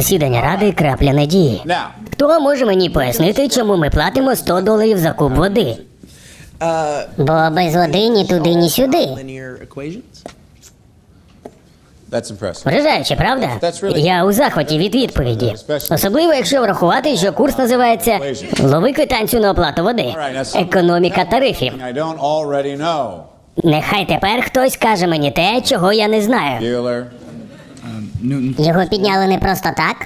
Засідання ради крапля надії. Хто може мені пояснити, чому ми платимо 100 доларів за куб води? Бо без води ні туди, ні сюди. Вражаюче, правда? Я у захваті від відповіді. Особливо, якщо врахувати, що курс називається Лови квитанцію на оплату води. Економіка тарифів. Нехай тепер хтось каже мені те, чого я не знаю. Bueller. Його підняли не просто так.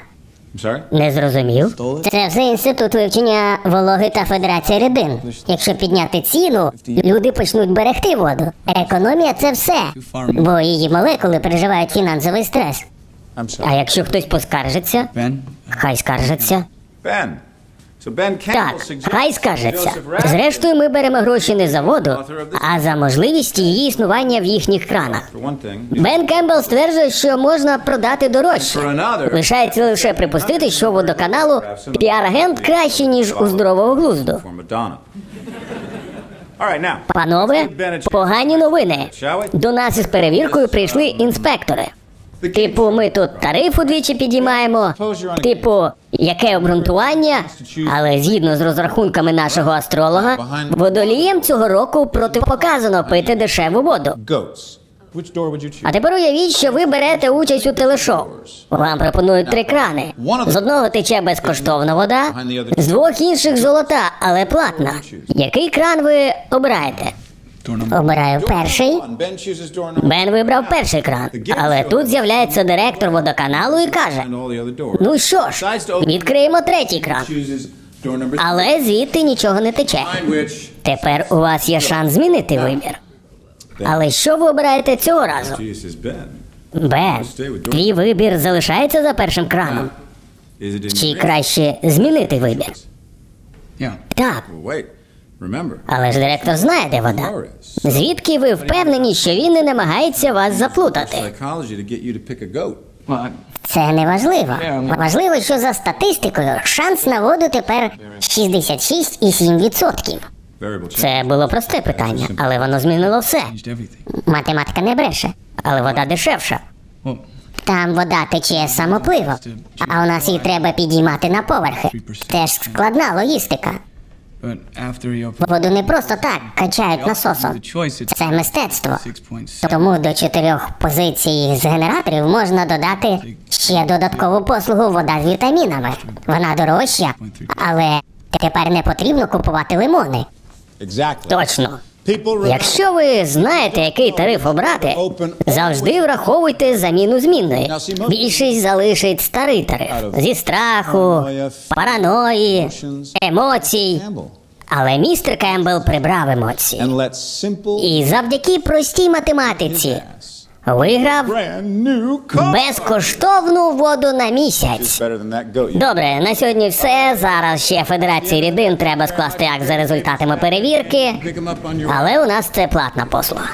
Sorry? Не зрозумів. Це все інститут вивчення вологи та федерація рідин. Якщо підняти ціну, люди почнуть берегти воду. Економія це все. Бо її молекули переживають фінансовий стрес. А якщо хтось поскаржиться, хай скаржиться. Так, хай Radcliffe Зрештою, ми беремо гроші не за воду, а за можливість її існування в їхніх кранах. Бен Кембл стверджує, що можна продати дорожче. Лишається лише припустити, що водоканалу піар-агент краще, ніж у здорового глузду. Панове, погані новини. До нас із перевіркою прийшли інспектори. Типу, ми тут тариф удвічі підіймаємо. Типу, яке обґрунтування? Але згідно з розрахунками нашого астролога, водолієм цього року протипоказано пити дешеву воду. А тепер уявіть, що ви берете участь у телешоу. Вам пропонують три крани. З одного тече безкоштовна вода, з двох інших золота, але платна. Який кран ви обираєте? Обираю перший. Бен вибрав перший кран, але тут з'являється директор водоканалу і каже. Ну що ж, відкриємо третій кран. Але звідти нічого не тече. Тепер у вас є шанс змінити вибір. Але що ви обираєте цього разу? Бен, твій вибір залишається за першим краном. Чи краще змінити вибір? Так. Але ж директор знає, де вода. Звідки ви впевнені, що він не намагається вас заплутати? Це не важливо. Важливо, що за статистикою шанс на воду тепер 66,7%. Variable change. Це було просте питання, але воно змінило все. Математика не бреше, але вода дешевша. Там вода тече самопливо, а у нас її треба підіймати на поверхи. Теж складна логістика. Воду не просто так качають насосом. Це мистецтво. 6.7. Тому до чотирьох позицій з генераторів можна додати ще додаткову послугу вода з вітамінами. Вона дорожча, але тепер не потрібно купувати лимони. Exactly. Точно. Якщо ви знаєте, який тариф обрати, завжди враховуйте заміну змінної. Більшість залишить старий тариф зі страху, параної, емоцій. Але містер Кембл прибрав емоції. І завдяки простій математиці виграв безкоштовну воду на місяць. Добре, на сьогодні все. Зараз ще Федерації рідин треба скласти акт за результатами перевірки. Але у нас це платна послуга.